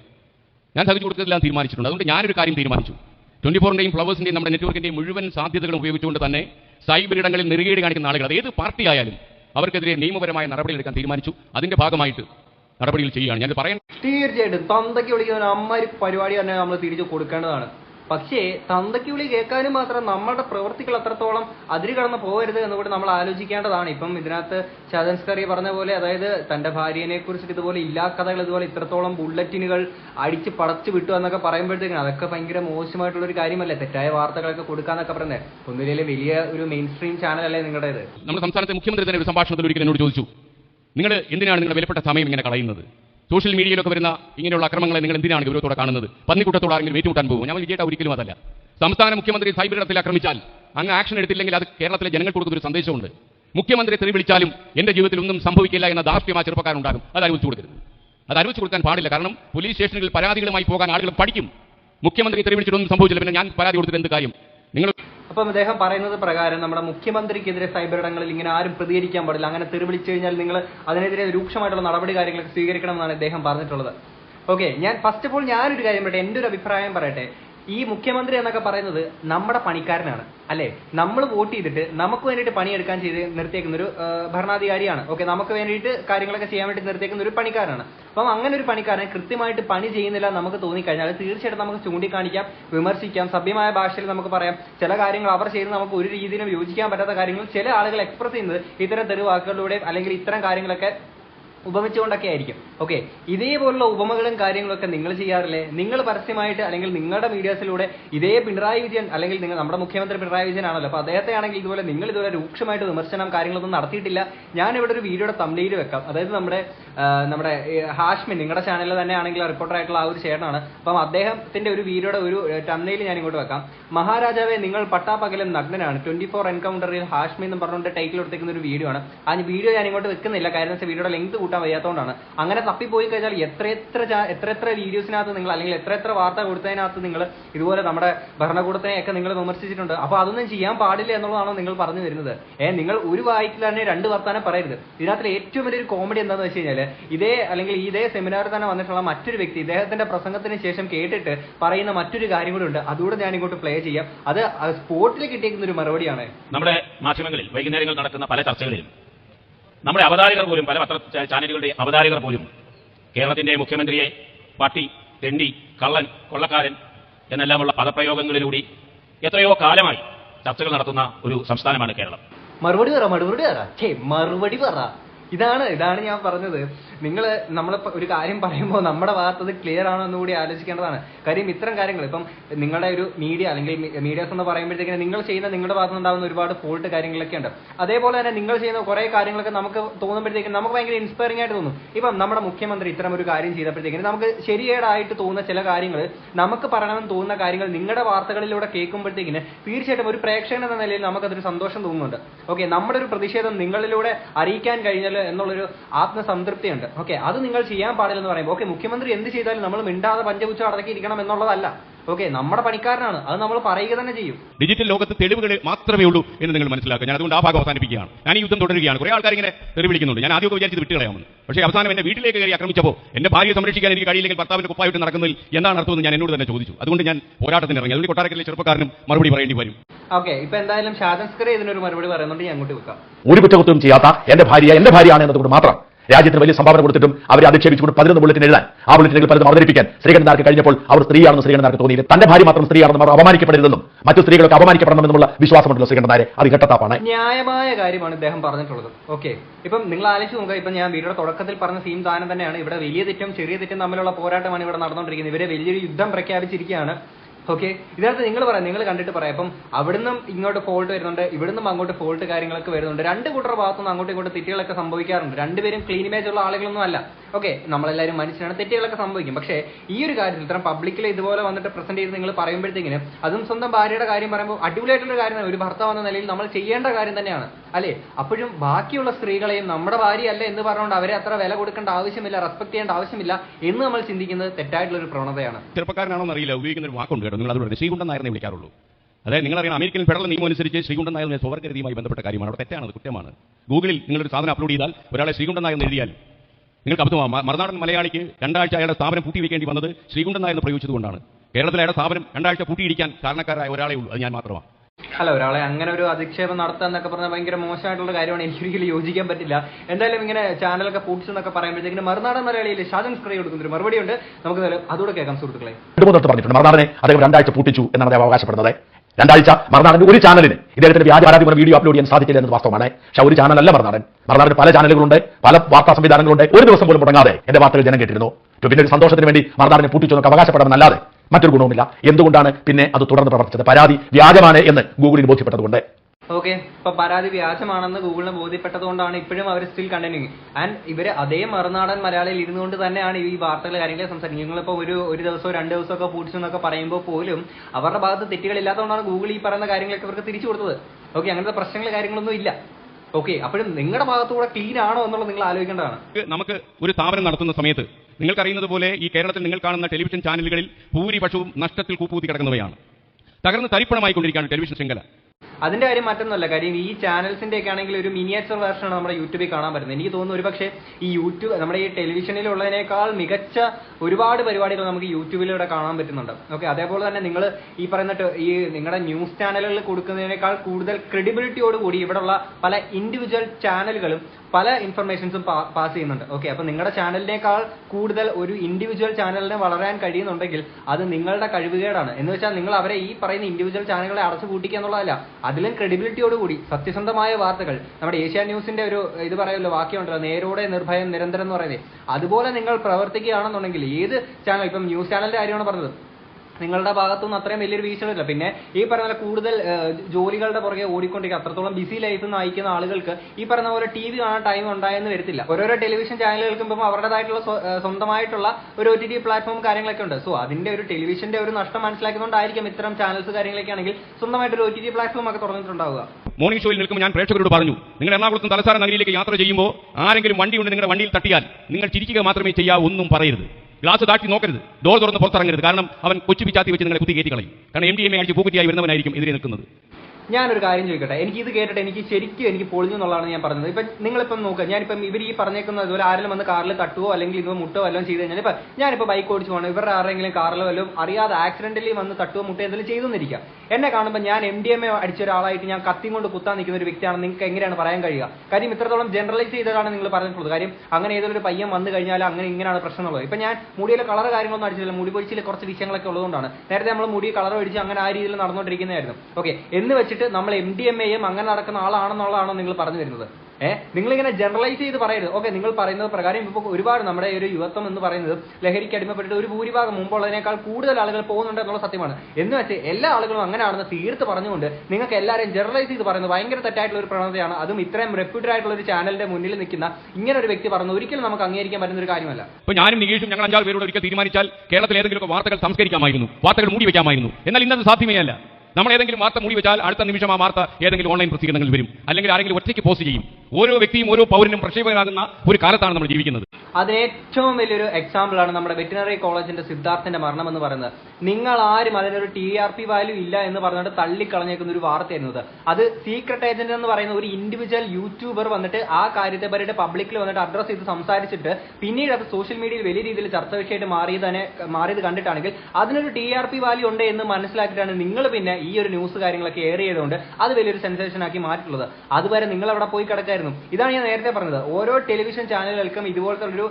Speaker 1: ഞാൻ സഹിച്ചു കൊടുക്കുന്നതെല്ലാം തീരുമാനിച്ചിട്ടുണ്ട്. അതുകൊണ്ട് ഞാനൊരു കാര്യം തീരുമാനിച്ചു. ട്വന്റി ഫോറിന്റെയും ഫ്ലവേഴ്സിന്റെയും നമ്മുടെ നെറ്റ്വർക്കിന്റെയും മുഴുവൻ സാധ്യതകളും ഉപയോഗിച്ചുകൊണ്ട് തന്നെ സൈബർ ഇടങ്ങളിൽ നെറുകേട് കാണിക്കുന്ന ആളുകൾ അത് ഏത് പാർട്ടി ആയാലും അവർക്കെതിരെ നിയമപരമായ നടപടികളെടുക്കാൻ തീരുമാനിച്ചു. അതിന്റെ ഭാഗമായിട്ട് നടപടികൾ ചെയ്യുകയാണ്. ഞാൻ പറയാൻ
Speaker 3: തീർച്ചയായിട്ടും. തന്തയ്ക്ക് വിളിക്കുന്ന അമ്മ പരിപാടി തന്നെ നമ്മൾ തിരിച്ചു കൊടുക്കേണ്ടതാണ്. പക്ഷേ തന്തയ്ക്ക് വിളി കേൾക്കാനും മാത്രം നമ്മുടെ പ്രവൃത്തികൾ അത്രത്തോളം അതിര് കടന്ന് പോകരുത് എന്നുകൂടി നമ്മൾ ആലോചിക്കേണ്ടതാണ്. ഇപ്പം ഇതിനകത്ത് ചാദൻസ്കറി പറഞ്ഞ പോലെ അതായത് തന്റെ ഭാര്യനെ കുറിച്ചിട്ട് ഇതുപോലെ ഇല്ലാ കഥകൾ ഇതുപോലെ ഇത്രത്തോളം ബുള്ളറ്റിനുകൾ അടിച്ച് പടച്ചു വിട്ടു എന്നൊക്കെ പറയുമ്പോഴത്തേക്കും അതൊക്കെ ഭയങ്കര മോശമായിട്ടുള്ള ഒരു കാര്യമല്ലേ? തെറ്റായ വാർത്തകളൊക്കെ കൊടുക്കാന്നൊക്കെ പറയുന്നത് ഒന്നിലെ വലിയ ഒരു മെയിൻ സ്ട്രീം ചാനലല്ലേ നിങ്ങളുടേത്?
Speaker 1: നമ്മുടെ സംസ്ഥാനത്തെ മുഖ്യമന്ത്രി തന്നെ ഒരു സംഭാഷണത്തിൽ ഒരിക്കൽ എന്നോട് ചോദിച്ചു. നിങ്ങൾ എന്തിനാണ് നിങ്ങളുടെ വിലപ്പെട്ട സമയം ഇങ്ങനെ കളയുന്നത്? സോഷ്യൽ മീഡിയയിലൊക്കെ വരുന്ന ഇങ്ങനെയുള്ള അക്രമങ്ങളെ നിങ്ങൾ എന്തിനാണ് ഗൗരവത്തോടെ കാണുന്നത്? പന്നിക്കൂട്ടത്തോട് ആരെങ്കിലും ഏറ്റുമുട്ടാൻ പോകും ഞങ്ങൾ വിജയിട്ട ഒരിക്കലും അതല്ല. സംസ്ഥാന മുഖ്യമന്ത്രി സൈബർ ഇടത്തിൽ ആക്രമിച്ചാൽ അങ്ങ് ആക്ഷൻ എടുത്തില്ലെങ്കിൽ അത് കേരളത്തിലെ ജനങ്ങൾ കൊടുക്കുന്ന ഒരു സന്ദേശമുണ്ട്. മുഖ്യമന്ത്രി തെറി വിളിച്ചാലും എന്റെ ജീവിതത്തിൽ ഒന്നും സംഭവിക്കില്ല എന്ന ദാർഷ്ട്യമായ ചെറുപ്പക്കാരുണ്ടാകും. അത് അനുവദിച്ചു കൊടുക്കരുത്. അത് അനുവദിച്ചു കൊടുക്കാൻ പാടില്ല. കാരണം പോലീസ് സ്റ്റേഷനുകളിൽ പരാതികളുമായി പോകാൻ ആളുകൾ പഠിക്കും. മുഖ്യമന്ത്രി തെറി വിളിച്ചിട്ടൊന്നും സംഭവിച്ചില്ല. പിന്നെ ഞാൻ പരാതി കൊടുത്തിട്ട് എന്ത് കാര്യം? നിങ്ങൾ
Speaker 3: അപ്പം അദ്ദേഹം പറയുന്നത് പ്രകാരം നമ്മുടെ മുഖ്യമന്ത്രിക്കെതിരെ സൈബർ ഇടങ്ങളിൽ ഇങ്ങനെ ആരും പ്രതികരിക്കാൻ പാടില്ല. അങ്ങനെ തെറിവിളിച്ചു കഴിഞ്ഞാൽ നിങ്ങൾ അതിനെതിരെ രൂക്ഷമായിട്ടുള്ള നടപടി കാര്യങ്ങളൊക്കെ സ്വീകരിക്കണമെന്നാണ് ഇദ്ദേഹം പറഞ്ഞിട്ടുള്ളത്. ഓക്കെ ഞാൻ ഫസ്റ്റ് ഓഫ് ഓൾ ഞാനൊരു കാര്യം പറയട്ടെ എന്റെ ഒരു അഭിപ്രായം പറയട്ടെ. ഈ മുഖ്യമന്ത്രി എന്നൊക്കെ പറയുന്നത് നമ്മുടെ പണിക്കാരനാണ് അല്ലെ? നമ്മൾ വോട്ട് ചെയ്തിട്ട് നമുക്ക് വേണ്ടിയിട്ട് പണിയെടുക്കാൻ ചെയ്ത് നിർത്തിയേക്കുന്ന ഒരു ഭരണാധികാരിയാണ്. ഓക്കെ നമുക്ക് വേണ്ടിയിട്ട് കാര്യങ്ങളൊക്കെ ചെയ്യാൻ വേണ്ടി നിർത്തിയേക്കുന്ന ഒരു പണിക്കാരനാണ്. അപ്പം അങ്ങനെ ഒരു പണിക്കാരൻ കൃത്യമായിട്ട് പണി ചെയ്യുന്നില്ല നമുക്ക് തോന്നിക്കഴിഞ്ഞാൽ തീർച്ചയായിട്ടും നമുക്ക് ചൂണ്ടിക്കാണിക്കാം വിമർശിക്കാം സഭ്യമായ ഭാഷയിൽ നമുക്ക് പറയാം. ചില കാര്യങ്ങൾ അവർ ചെയ്ത് നമുക്ക് ഒരു രീതിയിലും യോജിക്കാൻ പറ്റാത്ത കാര്യങ്ങൾ ചില ആളുകൾ എക്സ്പ്രസ് ചെയ്യുന്നത് ഇത്തരം തെരുവാക്കുകളിലൂടെ അല്ലെങ്കിൽ ഇത്തരം കാര്യങ്ങളൊക്കെ ഉപമിച്ചുകൊണ്ടൊക്കെ ആയിരിക്കും. ഓക്കെ ഇതേപോലുള്ള ഉപമകളും കാര്യങ്ങളൊക്കെ നിങ്ങൾ ചെയ്യാറില്ലേ? നിങ്ങൾ പരസ്യമായിട്ട് അല്ലെങ്കിൽ നിങ്ങളുടെ മീഡിയാസിലൂടെ ഇതേ പിണറായി വിജയൻ അല്ലെങ്കിൽ നിങ്ങൾ നമ്മുടെ മുഖ്യമന്ത്രി പിണറായി വിജയൻ ആണല്ലോ. അപ്പൊ അദ്ദേഹത്തെ ആണെങ്കിൽ ഇതുപോലെ നിങ്ങൾ ഇതുവരെ രൂക്ഷമായിട്ട് വിമർശനം കാര്യങ്ങളൊന്നും നടത്തിയിട്ടില്ല. ഞാൻ ഇവിടെ ഒരു വീഡിയോയുടെ തമ്പിയിൽ വെക്കാം. അതായത് നമ്മുടെ നമ്മുടെ ഹാഷ്മി നിങ്ങളുടെ ചാനലിൽ തന്നെ ആണെങ്കിൽ റിപ്പോർട്ടർ ആയിട്ടുള്ള ആ ഒരു ചേട്ടനാണ്. അപ്പം അദ്ദേഹത്തിന്റെ ഒരു വീഡിയോയുടെ ഒരു ടംനെയിൽ ഞാൻ ഇങ്ങോട്ട് വെക്കാം. മഹാരാജാവെ നിങ്ങൾ പട്ടാപ്പകലും നഗ്നനാണ്. ട്വന്റി ഫോർ എൻകൗണ്ടറിൽ ഹാഷ്മി എന്ന് പറഞ്ഞുകൊണ്ട് ടൈറ്റിൽ കൊടുത്തേക്കുന്ന ഒരു വീഡിയോ ആണ്. ആ വീഡിയോ ഞാൻ ഇങ്ങോട്ട് വെക്കുന്നില്ല. കാരണം വീഡിയോയുടെ ലെങ്ത് കൂട്ടാൻ വയ്യാത്തതുകൊണ്ടാണ് അങ്ങനെ തപ്പിപ്പോയി കഴിഞ്ഞാൽ എത്രയെത്ര എത്ര എത്ര എത്ര വീഡിയോസിനകത്ത് നിങ്ങൾ അല്ലെങ്കിൽ എത്ര എത്ര വാർത്ത കൊടുത്തതിനകത്ത് നിങ്ങൾ ഇതുപോലെ നമ്മുടെ ഭരണകൂടത്തിനെയൊക്കെ നിങ്ങൾ വിമർശിച്ചിട്ടുണ്ട്. അപ്പൊ അതൊന്നും ചെയ്യാൻ പാടില്ല എന്നുള്ളതാണോ നിങ്ങൾ പറഞ്ഞു തരുന്നത്. ഏ നിങ്ങൾ ഒരു വായിക്കിൽ തന്നെ രണ്ട് വർത്താനം പറയരുത്. ഇതിനകത്ത് ഏറ്റവും വലിയൊരു കോമഡി എന്താണെന്ന് വെച്ച് കഴിഞ്ഞാൽ ഇതേ അല്ലെങ്കിൽ ഇതേ സെമിനാറിൽ തന്നെ വന്നിട്ടുള്ള മറ്റൊരു വ്യക്തി ഇദ്ദേഹത്തിന്റെ പ്രസംഗത്തിന് ശേഷം കേട്ടിട്ട് പറയുന്ന മറ്റൊരു കാര്യം കൂടി ഉണ്ട്. അതുകൂടെ ഞാൻ ഇങ്ങോട്ട് പ്ലേ ചെയ്യാം. അത് സ്പോട്ടിൽ കിട്ടിയേക്കുന്ന ഒരു മറുപടിയാണ്.
Speaker 4: നമ്മുടെ മാധ്യമങ്ങളിൽ വൈകുന്നേരങ്ങൾ നടക്കുന്ന പല ചർച്ചകളിലും നമ്മുടെ അവതാരകർ പോലും പല പത്ര ചാനലുകളുടെ അവതാരകർ പോലും കേരളത്തിന്റെ മുഖ്യമന്ത്രിയെ പട്ടി തെണ്ടി കള്ളൻ കൊള്ളക്കാരൻ എന്നെല്ലാമുള്ള പദപ്രയോഗങ്ങളിലൂടെ എത്രയോ കാലമായി ചർച്ചകൾ നടത്തുന്ന ഒരു സംസ്ഥാനമാണ് കേരളം.
Speaker 3: മറുപടി പറ മറുപടി പറ. മറുപടി പറ. ഇതാണ് ഇതാണ് ഞാൻ പറഞ്ഞത്. നിങ്ങൾ നമ്മൾ ഒരു കാര്യം പറയുമ്പോൾ നമ്മുടെ ഭാഗത്ത് അത് ക്ലിയർ ആണോ എന്ന് കൂടി ആലോചിക്കേണ്ടതാണ്. കാര്യം ഇത്തരം കാര്യങ്ങൾ ഇപ്പം നിങ്ങളുടെ ഒരു മീഡിയ അല്ലെങ്കിൽ മീഡിയസ് എന്ന് പറയുമ്പോഴത്തേക്കിന് നിങ്ങൾ ചെയ്യുന്ന നിങ്ങളുടെ ഭാഗത്ത് ഉണ്ടാകുന്ന ഒരുപാട് ഫോൾട്ട് കാര്യങ്ങളൊക്കെ ഉണ്ട്. അതേപോലെ തന്നെ നിങ്ങൾ ചെയ്യുന്ന കുറെ കാര്യങ്ങളൊക്കെ നമുക്ക് തോന്നുമ്പോഴത്തേക്കും നമുക്ക് ഭയങ്കര ഇൻസ്പയറിംഗ് ആയിട്ട് തോന്നും. ഇപ്പം നമ്മുടെ മുഖ്യമന്ത്രി ഇത്തരം ഒരു കാര്യം ചെയ്തപ്പോഴത്തേക്കിന് നമുക്ക് ശരിയേടായിട്ട് തോന്നുന്ന ചില കാര്യങ്ങൾ നമുക്ക് പറയണമെന്ന് തോന്നുന്ന കാര്യങ്ങൾ നിങ്ങളുടെ വാർത്തകളിലൂടെ കേൾക്കുമ്പോഴത്തേക്കിന് തീർച്ചയായിട്ടും ഒരു പ്രേക്ഷകൻ എന്ന നിലയിൽ നമുക്കതൊരു സന്തോഷം തോന്നുന്നുണ്ട്. ഓക്കെ നമ്മുടെ ഒരു പ്രതിഷേധം നിങ്ങളിലൂടെ അറിയിക്കാൻ കഴിഞ്ഞാൽ എന്നുള്ളൊരു ആത്മസംതൃപ്തിയുണ്ട്. ഓക്കെ അത് നിങ്ങൾ ചെയ്യാൻ പാടില്ല എന്ന് പറയുമ്പോൾ ഓക്കെ മുഖ്യമന്ത്രി എന്ത് ചെയ്താലും നമ്മൾ മിണ്ടാതെ പഞ്ചപുച്ച അടക്കി ഇരിക്കണം എന്നുള്ളതല്ല. ഓക്കെ നമ്മുടെ പണിക്കാരനാണ്. അത് നമ്മൾ പറയുക തന്നെ ചെയ്യും.
Speaker 1: ഡിജിറ്റൽ ലോകത്ത് തെളിവുകൾ മാത്രമേ ഉള്ളൂ എന്ന് നിങ്ങൾ മനസ്സിലാക്കുക. ഞാൻ അതുകൊണ്ട് ആ ഭാഗം അവസാനിപ്പിക്കുകയാണ്. ഞാൻ ഈ യുദ്ധം തുടരുകയാണ്. കുറെ ആൾക്കാർ ഇങ്ങനെ തെറിവിളിക്കുന്നുണ്ട് ഞാൻ ആദ്യമൊക്കെ വിചാരിച്ചത് വിട്ടുകളയാമെന്ന്. പക്ഷേ അവസാനം എന്നെ വീട്ടിലേക്ക് കയറി ആക്രമിച്ചപ്പോൾ എന്റെ ഭാര്യയെ സംരക്ഷിക്കാൻ എനിക്ക് കഴിയില്ലെങ്കിൽ ഭർത്താവിന്റെ കുപ്പായിട്ട് നടക്കുന്നതിൽ എന്താണ് അർത്ഥമെന്ന് ഞാൻ എന്നോട് തന്നെ ചോദിച്ചു. അതുകൊണ്ട് ഞാൻ പോരാട്ടത്തിന് ഇറങ്ങി. അതുകൊണ്ട് കൊട്ടാരക്കലിലെ ചെറുപ്പക്കാരനും മറുപടി പറയേണ്ടി വരും.
Speaker 3: ഓക്കെ ഇപ്പൊ എന്തായാലും ഷാജൻസ്കർ ഇതിനൊരു മറുപടി പറയുന്നുണ്ട്. ഞാൻ അങ്ങോട്ട് വെക്കാം.
Speaker 2: ഒരു കുറ്റകൃത്യം ചെയ്യാത്ത എന്റെ ഭാര്യ എന്റെ ഭാര്യയാണ് എന്നതുകൊണ്ട് മാത്രം. രാജ്യത്തിന് വലിയ സംഭാവന കൊടുത്തിട്ടും അവരെ അധിക്ഷേപിച്ചുകൊണ്ട് പതിനൊന്ന് ബുള്ളറ്റിന് എഴുതാൻ ആ ബുള്ളറ്റിനുകൾ പലതും അവതരിപ്പിക്കാൻ ശ്രീകണ്ഠനാർക്ക് കഴിഞ്ഞപ്പോൾ അവർ സ്ത്രീയാണെന്ന് ശ്രീകണ്ഠനാർക്ക് തോന്നിയില്ല. തന്റെ ഭാര്യ മാത്രം സ്ത്രീയാണെന്ന് അവർ അപമാനിക്കപ്പെടരുതെന്നും മറ്റു സ്ത്രീകളൊക്കെ അപമാനിക്കപ്പെടണമെന്നുള്ള വിശ്വാസമുണ്ടല്ലോ ശ്രീകണ്ഠനാരെ. അത് ഘട്ടത്താപ്പാണ്.
Speaker 3: ന്യായമായ കാര്യമാണ് ഇദ്ദേഹം പറഞ്ഞിട്ടുള്ളത്. ഓക്കെ. ഇപ്പം നിങ്ങൾ ആലോചിച്ച് നോക്കുക ഇപ്പം ഞാൻ വീഡിയോയുടെ തുടക്കത്തിൽ പറഞ്ഞ സീം താനം തന്നെയാണ്. ഇവിടെ വലിയ തെറ്റും ചെറിയ തെറ്റും തമ്മിലുള്ള പോരാട്ടമാണ് ഇവിടെ നടന്നുകൊണ്ടിരിക്കുന്നത്. ഇവരെ വലിയൊരു യുദ്ധം പ്രഖ്യാപിച്ചിരിക്കുകയാണ്. ഓക്കെ ഇതിനകത്ത് നിങ്ങൾ പറയാം നിങ്ങൾ കണ്ടിട്ട് പറയാം. ഇപ്പം അവിടുന്ന് ഇങ്ങോട്ട് ഫോൾട്ട് വരുന്നുണ്ട് ഇവിടുന്നും അങ്ങോട്ട് ഫോൾട്ട് കാര്യങ്ങളൊക്കെ വരുന്നുണ്ട്. രണ്ട് കൂട്ടർ ഭാഗത്തുനിന്ന് അങ്ങോട്ടും ഇങ്ങോട്ട് തെറ്റുകളൊക്കെ സംഭവിക്കാറുണ്ട്. രണ്ടുപേരും ക്ലീൻ ഇമേജ് ഉള്ള ആളുകളൊന്നും അല്ല. ഓക്കെ നമ്മളെല്ലാവരും മനുഷ്യനാണ് തെറ്റുകളൊക്കെ സംഭവിക്കും. പക്ഷേ ഈ ഒരു കാര്യത്തിൽ ഇത്ര പബ്ലിക്കിൽ ഇതുപോലെ വന്നിട്ട് പ്രസന്റ് ചെയ്ത് നിങ്ങൾ പറയുമ്പോഴത്തേക്കിന് അതും സ്വന്തം ഭാര്യയുടെ കാര്യം പറയുമ്പോൾ അടിപൊളിയായിട്ടുള്ള കാര്യമാണ്. ഒരു ഭർത്താവ് എന്ന നിലയിൽ നമ്മൾ ചെയ്യേണ്ട കാര്യം തന്നെയാണ്. അല്ലേ? അപ്പോഴും ബാക്കിയുള്ള സ്ത്രീകളെയും നമ്മുടെ ഭാര്യയല്ല എന്ന് പറഞ്ഞുകൊണ്ട് അവരെ അത്ര വില കൊടുക്കേണ്ട ആവശ്യമില്ല റെസ്പെക്ട് ചെയ്യേണ്ട ആവശ്യമില്ല എന്ന് നമ്മൾ ചിന്തിക്കുന്നത് തെറ്റായിട്ടുള്ള ഒരു പ്രവണതയാണ്.
Speaker 1: ചെറുപ്പക്കാരനാണോ എന്നറിയില്ല ഉപയോഗിക്കുന്ന ഒരു വാക്കുണ്ട് കേട്ടോ. നിങ്ങൾ അതുകൊണ്ട് ശ്രീകുണ്ടൻ നായറിനെ വിളിക്കാറുള്ളൂ. അതായത് നിങ്ങൾ അറിയണം അമേരിക്കൻ ഫെഡറൽ നിയമം അനുസരിച്ച് ശ്രീകുണ്ടൻ നായർ സ്വർഗരതിയുമായി ബന്ധപ്പെട്ട കാര്യമാണ്. അവിടെ തെറ്റാണ് കുറ്റമാണ്. ഗൂഗിളിൽ നിങ്ങളൊരു സാധനം അപ്ലോഡ് ചെയ്താൽ ഒരാളെ ശ്രീകുണ്ടൻ നായർ എഴുതിയാൽ നിങ്ങൾക്ക് അബദ്ധമാണ് മറുനാടൻ മലയാളിക്ക് രണ്ടാഴ്ച അയാളുടെ സ്ഥാപനം പൂട്ടിവെക്കേണ്ടി വന്നത് ശ്രീകുണ്ടൻ നായർ എന്ന് പ്രയോഗിച്ചതുകൊണ്ടാണ്. കേരളത്തിലെ അയാളുടെ സ്ഥാപനം രണ്ടാഴ്ച പൂട്ടിയിരിക്കാൻ കാരണക്കാരായ ഒരാളെ ഉള്ളൂ. അത് ഞാൻ മാത്രമാണ്.
Speaker 3: അല്ല ഒരാളെ അങ്ങനെ ഒരു അധിക്ഷേപം നടത്തുക എന്നൊക്കെ പറഞ്ഞാൽ ഭയങ്കര മോശമായിട്ടുള്ള കാര്യമാണ്. എനിക്കൊരിക്കലും യോജിക്കാൻ പറ്റില്ല. എന്തായാലും ഇങ്ങനെ ചാനലൊക്കെ പൂട്ടിച്ചു എന്നൊക്കെ പറയുമ്പോഴത്തേക്കിന് മറുനാടൻ മലയാളിയിൽ ഷാജൻ സ്ക്രീ കൊടുക്കുന്ന ഒരു മറുപടി ഉണ്ട് നമുക്ക് അതുകൂടെ കേൾക്കാം സുഹൃത്തുക്കളെ.
Speaker 2: പറഞ്ഞിട്ടുണ്ട്. മറുനാടനെ അദ്ദേഹം രണ്ടാഴ്ച പൂട്ടിച്ചു എന്നാണ് അദ്ദേഹം അവകാശപ്പെടുന്നത്. രണ്ടാഴ്ച മറുനാടന്റെ ഒരു ചാനലിന് ഇദ്ദേഹത്തിന്റെ വ്യാജ പരാതി പറഞ്ഞ വീഡിയോ അപ്ലോഡ് ചെയ്യാൻ സാധിക്കില്ല എന്നത് വാസ്തവമാണ്. പക്ഷേ ഒരു ചാനലല്ല മറുനാടൻ. മറുനാടൻ പല ചാനലുകളുണ്ട് പല വാർത്താ സംവിധാനങ്ങളുണ്ട്. ഒരു ദിവസം പോലും മുടങ്ങാതെ എന്റെ വാർത്തകൾ ജനം കേട്ടിരുന്നു. പിന്നെ ഒരു സന്തോഷത്തിന് വേണ്ടി മറുനാടനെ പൂട്ടിച്ചു അവകാശപ്പെടണമെന്നല്ലാതെ മറ്റൊരു ഗുണവുമില്ല. എന്തുകൊണ്ടാണ് പിന്നെ അത് തുടർന്ന് പ്രവർത്തിച്ചത്? പരാതി വ്യാജമാണ് എന്ന് ഗൂഗിളിന് ബോധ്യപ്പെട്ടതുകൊണ്ട്.
Speaker 3: ഓക്കെ ഇപ്പൊ പരാതി വ്യാജമാണെന്ന് ഗൂഗിളിന് ബോധ്യപ്പെട്ടതുകൊണ്ടാണ് ഇപ്പോഴും അവർ സ്റ്റിൽ കണ്ടിന്യൂങ് ആൻഡ് ഇവർ അതേ മറുനാടൻ മലയാളിയിൽ ഇരുന്നുകൊണ്ട് തന്നെയാണ് ഈ വാർത്തകൾ കാര്യങ്ങൾ സംസാരിക്കുന്നത്. നിങ്ങളിപ്പോ ഒരു ഒരു ദിവസമോ രണ്ട് ദിവസമോ ഒക്കെ പൂട്ടിച്ചു എന്നൊക്കെ പറയുമ്പോൾ പോലും അവരുടെ ഭാഗത്ത് തെറ്റുകളില്ലാത്തതുകൊണ്ടാണ് ഗൂഗിൾ ഈ പറയുന്ന കാര്യങ്ങളൊക്കെ ഇവർക്ക് തിരിച്ചു കൊടുത്തത്. ഓക്കെ അങ്ങനത്തെ പ്രശ്നങ്ങൾ കാര്യങ്ങളൊന്നും ഇല്ല. ഓക്കെ അപ്പോഴും നിങ്ങളുടെ ഭാഗത്തുകൂടെ ക്ലീൻ ആണോ എന്നുള്ളത് നിങ്ങൾ ആലോചിക്കേണ്ടതാണ്.
Speaker 1: നമുക്ക് ഒരു സ്ഥാപനം നടത്തുന്ന സമയത്ത് നിങ്ങൾക്കറിയുന്നത് പോലെ ഈ കേരളത്തിൽ നിങ്ങൾ കാണുന്ന ടെലിവിഷൻ ചാനലുകളിൽ ഭൂരിപക്ഷവും നഷ്ടത്തിൽ കൂപ്പൂത്തി കിടക്കുന്നവയാണ്. തകർന്ന് തരിപ്പണമായി തരിപ്പണമായിക്കൊണ്ടിരിക്കുകയാണ് ടെലിവിഷൻ ശൃംഖല.
Speaker 3: അതിന്റെ കാര്യം മറ്റൊന്നുമല്ല. കാര്യം ഈ ചാനൽസിന്റെ ഒക്കെ ആണെങ്കിൽ ഒരു മിനിയേച്ചർ വേർഷനാണ് നമ്മുടെ യൂട്യൂബിൽ കാണാൻ പറ്റുന്നത്. എനിക്ക് തോന്നുന്നു ഒരു പക്ഷേ ഈ യൂട്യൂബ് നമ്മുടെ ഈ ടെലിവിഷനിലുള്ളതിനേക്കാൾ മികച്ച ഒരുപാട് പരിപാടികൾ നമുക്ക് യൂട്യൂബിലൂടെ കാണാൻ പറ്റുന്നുണ്ട്. ഓക്കെ അതേപോലെ തന്നെ നിങ്ങൾ ഈ പറയുന്ന ഈ നിങ്ങളുടെ ന്യൂസ് ചാനലുകളിൽ കൊടുക്കുന്നതിനേക്കാൾ കൂടുതൽ ക്രെഡിബിലിറ്റിയോടുകൂടി ഇവിടെയുള്ള പല ഇൻഡിവിജ്വൽ ചാനലുകളും പല ഇൻഫർമേഷൻസും പാസ് ചെയ്യുന്നുണ്ട്. ഓക്കെ അപ്പൊ നിങ്ങളുടെ ചാനലിനേക്കാൾ കൂടുതൽ ഒരു ഇൻഡിവിജ്വൽ ചാനലിന് വളരാൻ കഴിയുന്നുണ്ടെങ്കിൽ അത് നിങ്ങളുടെ കഴിവുകേടാണ്. എന്ന് വെച്ചാൽ നിങ്ങൾ അവരെ ഈ പറയുന്ന ഇൻഡിവിജ്വൽ ചാനലുകളെ അടച്ചു പൂട്ടിക്കുക എന്നുള്ളതല്ല. അതിലും ക്രെഡിബിലിറ്റിയോടുകൂടി സത്യസന്ധമായ വാർത്തകൾ. നമ്മുടെ ഏഷ്യ ന്യൂസിന്റെ ഒരു ഇത് പറയുമല്ലോ വാക്യമുണ്ടല്ലോ നേരോടെ നിർഭയം നിരന്തരം എന്ന് പറയുന്നത്. അതുപോലെ നിങ്ങൾ പ്രവർത്തിക്കുകയാണെന്നുണ്ടെങ്കിൽ ഏത് ചാനൽ ഇപ്പം ന്യൂസ് ചാനലിന്റെ കാര്യമാണ് പറഞ്ഞത്. നിങ്ങളുടെ ഭാഗത്തുനിന്ന് അത്രയും വലിയൊരു വീഴ്ചകളില്ല പിന്നെ ഈ പറയുന്ന കൂടുതൽ ജോലികളുടെ പുറകെ ഓടിക്കൊണ്ടിരിക്കുക അത്രത്തോളം ബിസി ലൈഫ് നയിക്കുന്ന ആളുകൾക്ക് ഈ പറയുന്ന പോലെ ടി വി കാണാൻ ടൈം ഉണ്ടായെന്ന് വരത്തില്ല. ഓരോരോ ടെലിവിഷൻ ചാനലുകൾക്കും ഇപ്പം അവരുടേതായിട്ടുള്ള സ്വന്തമായിട്ടുള്ള ഒരു ഒ ടി ടി പ്ലാറ്റ്ഫോം കാര്യങ്ങളൊക്കെ ഉണ്ട്. സോ അതിന്റെ ഒരു ടെലിവിഷന്റെ ഒരു നഷ്ടം മനസ്സിലാക്കുന്നതുകൊണ്ടായിരിക്കും ഇത്തരം ചാനൽസ് കാര്യങ്ങളൊക്കെ ആണെങ്കിൽ സ്വന്തമായിട്ട് ഒരു ഒ ടി ടി പ്ലാറ്റ്ഫോം ഒക്കെ തുറന്നിട്ടുണ്ടാവുക.
Speaker 1: മോർണിംഗ് ഷോയിൽ നിൽക്കുമ്പോൾ ഞാൻ പ്രേക്ഷകരോട് പറഞ്ഞു നിങ്ങൾ എറണാകുളത്തും തലസ്ഥാന നഗരിയിലേക്ക് യാത്ര ചെയ്യുമ്പോൾ ആരെങ്കിലും വണ്ടി കൊണ്ട് നിങ്ങളുടെ വണ്ടിയിൽ തട്ടിയാൽ നിങ്ങൾ ചിരിക്കുക മാത്രമേ ചെയ്യാവൂ ഒന്നും പറയരുത്. ഗ്ലാസ് താഴ്ത്തി നോക്കരുത്. ഡോർ തുറന്ന് പുറത്തിറങ്ങരുത്. കാരണം അവൻ കൊച്ചു പിച്ചാത്തി വെച്ച് നിങ്ങളെ കുത്തി കയറ്റി കളയും കാരണം എം ഡി എം എ അടിച്ച് പൂക്കുറ്റിയായി വരുന്നവനായിരിക്കും എതിരെ നിൽക്കുന്നത്.
Speaker 3: ഞാനൊരു കാര്യം ചോദിക്കട്ടെ? എനിക്ക് ഇത് കേട്ടിട്ട് എനിക്ക് ശരിക്കും എനിക്ക് പൊളിഞ്ഞു എന്നുള്ളതാണ് ഞാൻ പറഞ്ഞത്. ഇപ്പൊ നിങ്ങളിപ്പം നോക്കുക ഞാനിപ്പം ഇവർ ഈ പറഞ്ഞേക്കുന്നത് ഇതുപോലെ ആരെങ്കിലും വന്ന് കാറിൽ തട്ടുവോ അല്ലെങ്കിൽ ഇത് മുട്ടോ വല്ലതും ചെയ്ത് കഴിഞ്ഞാൽ ഇപ്പൊ ഞാനിപ്പോ ബൈക്ക് ഓടിച്ചു പോകണം. ഇവരുടെ ആരെങ്കിലും കാറിൽ വല്ലതും അറിയാതെ ആക്സിഡന്റലി വന്ന് തട്ടുവോ മുട്ടോ എന്തെങ്കിലും ചെയ്തെന്നിരിക്കാം. എന്നെ കാണുമ്പോൾ ഞാൻ എം ഡി എം എ അടിച്ച ഒരാളായിട്ട് ഞാൻ കത്തി കൊണ്ട് കുത്താൻ നിൽക്കുന്ന ഒരു വ്യക്തിയാണ് നിങ്ങൾക്ക് എങ്ങനെയാണ് പറയാൻ കഴിയുക? കാര്യം ഇത്രത്തോളം ജനറലൈസ് ചെയ്തതാണ് നിങ്ങൾ പറഞ്ഞിട്ടുള്ളത്. കാര്യം അങ്ങനെ ഏതൊരു പയ്യൻ വന്നു കഴിഞ്ഞാൽ അങ്ങനെ ഇങ്ങനെയാണ് പ്രശ്നമുള്ളത് ഇപ്പൊ ഞാൻ മുടിയിലെ കളർ കാര്യങ്ങളൊന്നും അടിച്ചില്ല മുടി പൊഴിച്ചിൽ കുറച്ച് വിഷയങ്ങളൊക്കെ ഉള്ളതുകൊണ്ടാണ്. നേരത്തെ നമ്മൾ മുടി കളർ ഒഴിച്ച് അങ്ങനെ ആ രീതിയിൽ നടന്നുകൊണ്ടിരിക്കുന്നതായിരുന്നു. ഓക്കെ എന്ന് വെച്ചിട്ട് നമ്മൾ എം ഡി എം എയും അങ്ങനെ നടക്കുന്ന ആളാണെന്നുള്ളതാണോ നിങ്ങൾ പറഞ്ഞു വരുന്നത്? ഏഹ് നിങ്ങളിങ്ങനെ ജനറലൈസ് ചെയ്ത് പറയരുത്. ഓക്കെ നിങ്ങൾ പറയുന്നത് പ്രകാരം ഇപ്പോൾ ഒരുപാട് നമ്മുടെ ഒരു യുവത്വം എന്ന് പറയുന്നത് ലഹരിക്ക് അടിമപ്പെട്ടിട്ട് ഒരു ഭൂരിഭാഗം മുമ്പുള്ളതിനേക്കാൾ കൂടുതൽ ആളുകൾ പോകുന്നുണ്ട് എന്നുള്ള സത്യമാണ്. എന്ന് വെച്ച് എല്ലാ ആളുകളും അങ്ങനെയാണെന്ന് തീർത്ത് പറഞ്ഞുകൊണ്ട് നിങ്ങൾക്ക് എല്ലാവരെയും ജനറലൈസ് ചെയ്ത് പറയുന്നത് ഭയങ്കര തെറ്റായിട്ടുള്ള ഒരു പ്രവണതയാണ്. അതും ഇത്രയും റെപ്യൂട്ടഡ് ആയിട്ടുള്ള ഒരു ചാനലിന്റെ മുന്നിൽ നിൽക്കുന്ന ഇങ്ങനെ ഒരു വ്യക്തി പറഞ്ഞു ഒരിക്കലും നമുക്ക് അംഗീകരിക്കാൻ പറ്റുന്ന ഒരു കാര്യമല്ല.
Speaker 1: ഇപ്പൊ ഞാനും നികേഷും ഞങ്ങൾ അഞ്ചാറ് പേരോട് ഒരിക്കൽ തീരുമാനിച്ചാൽ കേരളത്തിൽ ഏതെങ്കിലും വാർത്തകൾ സംസ്കരിക്കാമായിരുന്നു വാർത്തകൾ മൂടി വെക്കാമായിരുന്നു. എന്നാൽ ഇന്നത് സാധ്യമേ അല്ല നമ്മൾ ഏതെങ്കിലും വാർത്ത മൂടി വെച്ചാൽ അടുത്ത നിമിഷം ആ വാർത്ത ഏതെങ്കിലും ഓൺലൈൻ പ്രസിദ്ധീകരണങ്ങളിൽ വരും. അല്ലെങ്കിൽ ആരെങ്കിലും ഒറ്റയ്ക്ക് പോസ്റ്റ് ചെയ്യും. ഓരോ വ്യക്തിയും ഓരോ പൗരനും പ്രക്ഷേപകനാകുന്ന ഒരു കാലത്താണ് നമ്മൾ ജീവിക്കുന്നത്.
Speaker 3: അതിന് ഏറ്റവും വലിയൊരു എക്സാമ്പിൾ ആണ് നമ്മുടെ വെറ്റിനറി കോളേജിന്റെ സിദ്ധാർത്ഥന്റെ മരണം എന്ന് പറയുന്നത്. നിങ്ങൾ ആരും അതിനൊരു ടി ആർ പി വാല്യൂ ഇല്ല എന്ന് പറഞ്ഞിട്ട് തള്ളിക്കളഞ്ഞേക്കുന്ന ഒരു വാർത്തയായിരുന്നു അത്. സീക്രട്ട് ഏജന്റ് എന്ന് പറയുന്ന ഒരു ഇൻഡിവിജ്വൽ യൂട്യൂബർ വന്നിട്ട് ആ കാര്യത്തെ പറ്റിയിട്ട് പബ്ലിക്കിൽ വന്നിട്ട് അഡ്രസ് ചെയ്ത് സംസാരിച്ചിട്ട് പിന്നീട് അത് സോഷ്യൽ മീഡിയയിൽ വലിയ രീതിയിൽ ചർച്ച വിഷയമായിട്ട് മാറിയതിനെ മാറിയത് കണ്ടിട്ടാണെങ്കിൽ അതിനൊരു ടി ആർ പി വാല്യൂ ഉണ്ട് എന്ന് മനസ്സിലാക്കിയിട്ടാണ് നിങ്ങൾ പിന്നെ ഈ ഒരു ന്യൂസ് കാര്യങ്ങളൊക്കെ എയർ ചെയ്തുകൊണ്ട് അത് വലിയൊരു സെൻസേഷൻ ആക്കി മാറ്റിയിട്ടുള്ളത്. അതുവരെ നിങ്ങൾ അവിടെ പോയി കിടക്കായിരുന്നു. ഇതാണ് ഞാൻ നേരത്തെ പറഞ്ഞത്. ഓരോ ടെലിവിഷൻ ചാനലുകൾക്കും ഇതുപോലത്തെ ഒരു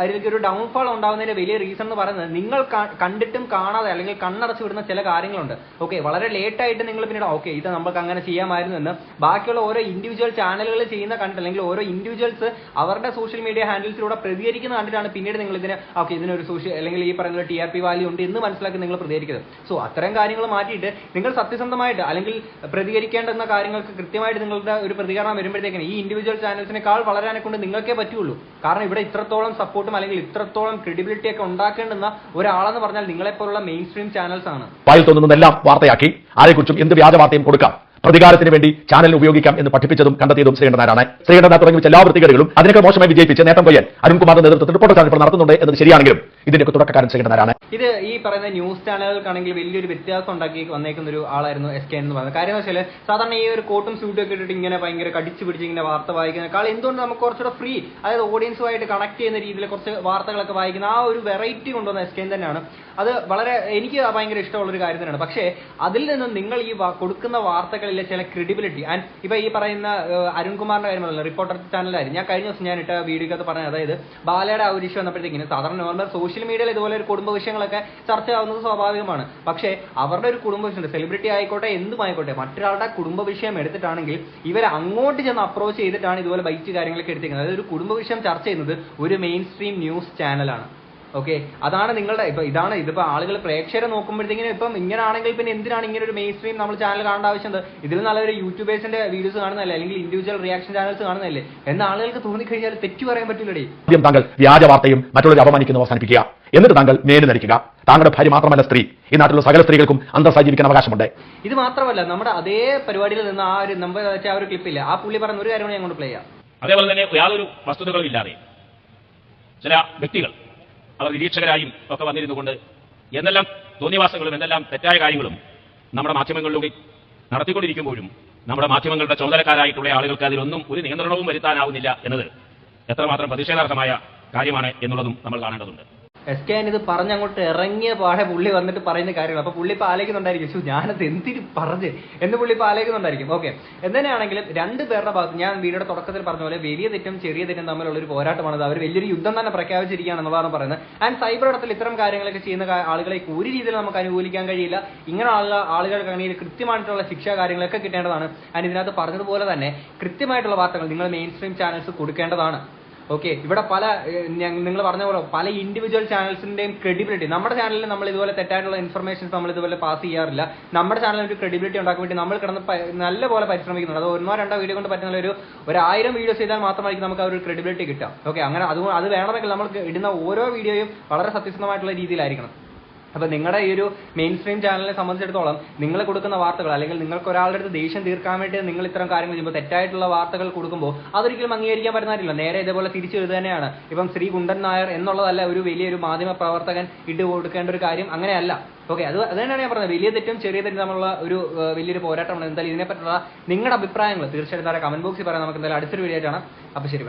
Speaker 3: അതിലേക്ക് ഒരു ഡൗൺഫാൾ ഉണ്ടാകുന്നതിന്റെ വലിയ റീസൺ എന്ന് പറയുന്നത് നിങ്ങൾ കണ്ടിട്ടും കാണാതെ അല്ലെങ്കിൽ കണ്ണടച്ചു വിടുന്ന ചില കാര്യങ്ങളുണ്ട്. ഓക്കെ വളരെ ലേറ്റ് ആയിട്ട് നിങ്ങൾ പിന്നീട് ഓക്കെ ഇത് നമുക്ക് അങ്ങനെ ചെയ്യാമായിരുന്നു എന്ന് ബാക്കിയുള്ള ഓരോ ഇൻഡിവിജ്വൽ ചാനലുകൾ ചെയ്യുന്ന കണ്ടിട്ട് അല്ലെങ്കിൽ ഓരോ ഇൻഡിവിജ്വൽസ് അവരുടെ സോഷ്യൽ മീഡിയ ഹാൻഡിൽസിലൂടെ പ്രതികരിക്കുന്ന കണ്ടിട്ടാണ് പിന്നീട് നിങ്ങൾ ഇതിന് ഓക്കെ ഇതിനൊരു സോഷ്യൽ അല്ലെങ്കിൽ ഈ പറയുന്ന ടി ആർ പി വാല്യൂ ഉണ്ട് എന്ന് മനസ്സിലാക്കി നിങ്ങൾ പ്രതികരിക്കുന്നത്. സോ അത്തരം കാര്യങ്ങൾ മാറ്റിയിട്ട് നിങ്ങൾ സത്യസന്ധമായിട്ട് അല്ലെങ്കിൽ പ്രതികരിക്കേണ്ടുന്ന കാര്യങ്ങൾക്ക് കൃത്യമായിട്ട് നിങ്ങളുടെ ഒരു പ്രതികരണം വരുമ്പോഴത്തേക്കിന് ഈ ഇൻഡിവിജ്വൽ ചാനൽസിനേക്കാൾ വളരാനെ കൊണ്ട് നിങ്ങൾക്കേ പറ്റുള്ളൂ. കാരണം ഇവിടെ ഇത്രത്തോളം സപ്പോർട്ടും അല്ലെങ്കിൽ ഇത്രത്തോളം ക്രെഡിബിലിറ്റി ഒക്കെ ഉണ്ടാക്കേണ്ടുന്ന ഒരാളെന്ന് പറഞ്ഞാൽ നിങ്ങളെപ്പോലുള്ള മെയിൻ സ്ട്രീം ചാനൽസ് ആണ്.
Speaker 2: വായിൽ തോന്നുന്നതെല്ലാം വാർത്തയാക്കി. ആരെക്കുറിച്ചും എന്ത് വ്യാജ വാർത്തയും കൊടുക്കാം. പ്രതികാരത്തിന് വേണ്ടി ചാനലിന് ഉപയോഗിക്കാം എന്ന് പഠിപ്പിച്ചതും കണ്ടെത്തിയതും ശ്രീകണ്ഠനാരാണ് ശ്രീകണ്ഠനാഥ് തുടങ്ങി വെച്ച എല്ലാ വൃത്തികേടുകളും അതിനൊക്കെ മോശമായി വിജയിപ്പിച്ച് നേട്ടം കൊയ്യാൻ അരുൺകുമാറിന്റെ നേതൃത്വത്തിൽ റിപ്പോർട്ട് ചാനൽ നടത്തുന്നുണ്ട് എന്നത് ശരിയാണെങ്കിലും ഇതിന്റെയൊക്കെ തുടക്കക്കാരൻ ശ്രീകണ്ഠനാരാണ്
Speaker 3: ഇത് ഈ പറയുന്ന ന്യൂസ് ചാനലുകൾക്കാണെങ്കിൽ വലിയൊരു വ്യത്യാസം ഉണ്ടാക്കി വന്നേക്കുന്ന ഒരു ആളായിരുന്നു എസ് കെ എന്ന് പറയുന്നത്. കാര്യം വെച്ചാൽ സാധാരണ ഈ ഒരു കോട്ടും സ്യൂട്ടും ഒക്കെ ഇട്ടിട്ട് ഇങ്ങനെ ഭയങ്കര കടിച്ചു പിടിച്ച് ഇങ്ങനെ വാർത്ത വായിക്കുന്നതിനേക്കാൾ എന്തുകൊണ്ട് നമുക്ക് കുറച്ചുകൂടെ ഫ്രീ അതായത് ഓഡിയൻസുമായിട്ട് കണക്ട് ചെയ്യുന്ന രീതിയിൽ കുറച്ച് വാർത്തകളൊക്കെ വായിക്കുന്ന ആ ഒരു വെറൈറ്റി കൊണ്ടുവന്ന എസ് കെ തന്നെയാണ്. അത് വളരെ എനിക്ക് ഭയങ്കര ഇഷ്ടമുള്ള ഒരു കാര്യം തന്നെയാണ്. പക്ഷേ അതിൽ നിന്ന് നിങ്ങൾ ഈ കൊടുക്കുന്ന കൊടുക്കുന്ന വാർത്തകളിലെ ചില ക്രെഡിബിലിറ്റി ആൻഡ് ഇപ്പൊ ഈ പറയുന്ന അരുൺകുമാറിന്റെ കാര്യമല്ല റിപ്പോർട്ടർ ചാനലായിരുന്നു. ഞാൻ കഴിഞ്ഞ ദിവസം ഞാൻ ഇട്ട വീഡിയോക്കകത്ത് പറഞ്ഞത്. അതായത് ബാലയുടെ ആ ഒരു ഇഷ്യൂ വന്നപ്പോഴത്തേക്കിന് സാധാരണ നോർമൽ സോഷ്യൽ മീഡിയയിൽ ഇതുപോലെ ഒരു കുടുംബ വിഷയങ്ങളൊക്കെ ചർച്ച ആവുന്നത് സ്വാഭാവികമാണ്. പക്ഷേ അവരുടെ ഒരു കുടുംബ വിഷയം സെലിബ്രിറ്റി ആയിക്കോട്ടെ എന്തുമായിക്കോട്ടെ മറ്റൊരാളുടെ കുടുംബ വിഷയം എടുത്തിട്ടാണെങ്കിൽ ഇവർ അങ്ങോട്ട് ചെന്ന് അപ്രോച്ച് ചെയ്തിട്ടാണ് ഇതുപോലെ ബൈറ്റ് കാര്യങ്ങളൊക്കെ എടുത്തിരിക്കുന്നത്. അതായത് ഒരു കുടുംബ വിഷയം ചർച്ച ചെയ്യുന്നത് ഒരു മെയിൻ സ്ട്രീം ന്യൂസ് ചാനലാണ് ഓക്കെ അതാണ് നിങ്ങളുടെ ഇപ്പൊ ഇതാണ് ഇതിപ്പോ ആളുകൾ പ്രേക്ഷകരെ നോക്കുമ്പോഴത്തേക്കിനും ഇപ്പം ഇങ്ങനെയാണെങ്കിൽ പിന്നെ എന്തിനാണ് ഇങ്ങനെ ഒരു മെയിൻ സ്ട്രീം നമ്മൾ ചാനൽ കാണേണ്ട ആവശ്യം? എന്ത്? ഇതിൽ നല്ലൊരു യൂട്യൂബേഴ്സിന്റെ വീഡിയോസ് കാണുന്നതല്ലേ? അല്ലെങ്കിൽ ഇൻഡിവിജ്വൽ റിയാക്ഷൻ ചാനൽസ് കാണുന്നതല്ലേ? എന്ന ആളുകൾക്ക് തോന്നിക്കഴിഞ്ഞാൽ തെറ്റു പറയാൻ പറ്റില്ലടേ.
Speaker 2: ആദ്യം താങ്കൾ വ്യാജ വാർത്തയും മറ്റുള്ളവരെ അപമാനിക്കുന്ന അവസാനിപ്പിക്കുക. എന്നിട്ട് താങ്കൾ മേൽ നടിക്കുക താങ്കളുടെ ഭാര്യ മാത്രമല്ല സ്ത്രീ. ഈ നാട്ടിലുള്ള സകല സ്ത്രീകൾക്കും അന്തസ്സായി ജീവിക്കാൻ അവകാശമുണ്ട്.
Speaker 3: ഇത് മാത്രമല്ല നമ്മുടെ അതേ പരിപാടിയിൽ നിന്ന് ആ ഒരു നമ്പർ വെച്ച ആ ഒരു ക്ലിപ്പില്ല ആ പുള്ളി പറഞ്ഞ ഒരു കാര്യമാണ് ഞാൻ കൊണ്ട് പ്ലേ ചെയ്യാം.
Speaker 4: അതേപോലെ തന്നെ യാതൊരു വസ്തുതകളും ഇല്ലാതെ ചില വ്യക്തികൾ അവർ നിരീക്ഷകരായും ഒക്കെ വന്നിരുന്നുകൊണ്ട് എന്നെല്ലാം തോന്നിവാസങ്ങളും എന്തെല്ലാം തെറ്റായ കാര്യങ്ങളും നമ്മുടെ മാധ്യമങ്ങളിലൂടെ നടത്തിക്കൊണ്ടിരിക്കുമ്പോഴും നമ്മുടെ മാധ്യമങ്ങളുടെ ചുമതലക്കാരായിട്ടുള്ള ആളുകൾക്ക് അതിലൊന്നും ഒരു നിയന്ത്രണവും വരുത്താനാവുന്നില്ല എന്നത് എത്രമാത്രം പ്രതിഷേധാർഹമായ കാര്യമാണ് എന്നുള്ളതും നമ്മൾ കാണേണ്ടതുണ്ട്.
Speaker 3: എസ് കെ ഇത് പറഞ്ഞങ്ങോട്ട് ഇറങ്ങിയ പാടെ പുള്ളി വന്നിട്ട് പറയുന്ന കാര്യങ്ങൾ. അപ്പൊ പുള്ളി ഇപ്പൊ ആലോചിക്കുന്നുണ്ടായിരിക്കും ശു ഞാനത് എന്തിന് പറഞ്ഞ്? എന്ന് പുള്ളി ഇപ്പൊ ആലോചിക്കുന്നുണ്ടായിരിക്കും. ഓക്കെ. എന്തിനാണെങ്കിലും രണ്ട് പേരുടെ ഭാഗത്ത് ഞാൻ വീഡിയോയുടെ തുടക്കത്തിൽ പറഞ്ഞ പോലെ വലിയ തെറ്റും ചെറിയ തെറ്റും തമ്മിലുള്ള ഒരു പോരാട്ടമാണ് അവർ വലിയൊരു യുദ്ധം തന്നെ പ്രഖ്യാപിച്ചിരിക്കുകയാണെന്നുള്ളതാണ് പറയുന്നത്. ആൻഡ് സൈബർ ഇടത്തിൽ ഇത്തരം കാര്യങ്ങളൊക്കെ ചെയ്യുന്ന ആളുകളെ ഒരു രീതിയിൽ നമുക്ക് അനുകൂലിക്കാൻ കഴിയില്ല. ഇങ്ങനെ ആളുകൾ ആളുകൾക്ക് അങ്ങനെ കൃത്യമായിട്ടുള്ള ശിക്ഷ കാര്യങ്ങളൊക്കെ കിട്ടേണ്ടതാണ്. ആൻഡ് ഇതിനകത്ത് പറഞ്ഞതുപോലെ തന്നെ കൃത്യമായിട്ടുള്ള വാർത്തകൾ നിങ്ങൾ മെയിൻ സ്ട്രീം ചാനൽസ് കൊടുക്കേണ്ടതാണ്. ഓക്കെ ഇവിടെ പല നിങ്ങൾ പറഞ്ഞ പോലെ പല ഇൻഡിവിജ്വൽ ചാനൽസിന്റെയും ക്രെഡിബിലിറ്റി നമ്മുടെ ചാനലിൽ നമ്മൾ ഇതുപോലെ തെറ്റായിട്ടുള്ള ഇൻഫർമേഷൻസ് നമ്മൾ ഇതുപോലെ പാസ് ചെയ്യാറില്ല. നമ്മുടെ ചാനലിന് ഒരു ക്രെഡിബിലിറ്റി ഉണ്ടാക്കാൻ വേണ്ടി നമ്മൾ കിടന്ന് നല്ല പോലെ പരിശ്രമിക്കുന്നുണ്ട്. അത് ഒന്നോ രണ്ടോ വീഡിയോ കൊണ്ട് പറ്റുന്ന ഒരു ഒരു ആയിരം വീഡിയോസ് ചെയ്താൽ മാത്രമായിരിക്കും നമുക്ക് ആ ഒരു ക്രെഡിബിലിറ്റി കിട്ടുക. ഓക്കെ അങ്ങനെ അത് അത് വേണമെങ്കിൽ നമ്മൾ ഇടുന്ന ഓരോ വീഡിയോയും വളരെ സത്യസന്ധമായിട്ടുള്ള രീതിയിലായിരിക്കണം. അപ്പൊ നിങ്ങളുടെ ഈ ഒരു മെയിൻ സ്ട്രീം ചാനലിനെ സംബന്ധിച്ചിടത്തോളം നിങ്ങൾ കൊടുക്കുന്ന വാർത്തകൾ അല്ലെങ്കിൽ നിങ്ങൾക്ക് ഒരാളുടെ അടുത്ത് ദേഷ്യം തീർക്കാൻ വേണ്ടി നിങ്ങൾ ഇത്തരം കാര്യങ്ങൾ ചെയ്യുമ്പോൾ തെറ്റായിട്ടുള്ള വാർത്തകൾ കൊടുക്കുമ്പോൾ അതൊരിക്കലും അംഗീകരിക്കാൻ പറ്റുന്നതല്ല നേരെ ഇതേപോലെ തിരിച്ചു ഇത് തന്നെയാണ്. ഇപ്പം ശ്രീ ഗുണ്ടൻ നായർ എന്നുള്ളതല്ല ഒരു വലിയൊരു മാധ്യമ പ്രവർത്തകൻ ഇട്ട് കൊടുക്കേണ്ട ഒരു കാര്യം അങ്ങനെയല്ല. ഓക്കെ അത് അത് തന്നെയാണ് ഞാൻ പറഞ്ഞത്. വലിയ തെറ്റും ചെറിയ തെറ്റും തമ്മിലുള്ള ഒരു വലിയൊരു പോരാട്ടമാണ്. എന്തായാലും ഇതിനെപ്പറ്റുള്ള നിങ്ങളുടെ അഭിപ്രായങ്ങൾ തീർച്ചയായിട്ടും കമന്റ് ബോക്സിൽ പറയാം. നമുക്ക് എന്തായാലും അടുത്തൊരു വീഡിയോ ആയിട്ടാണ് അപ്പൊ ശരി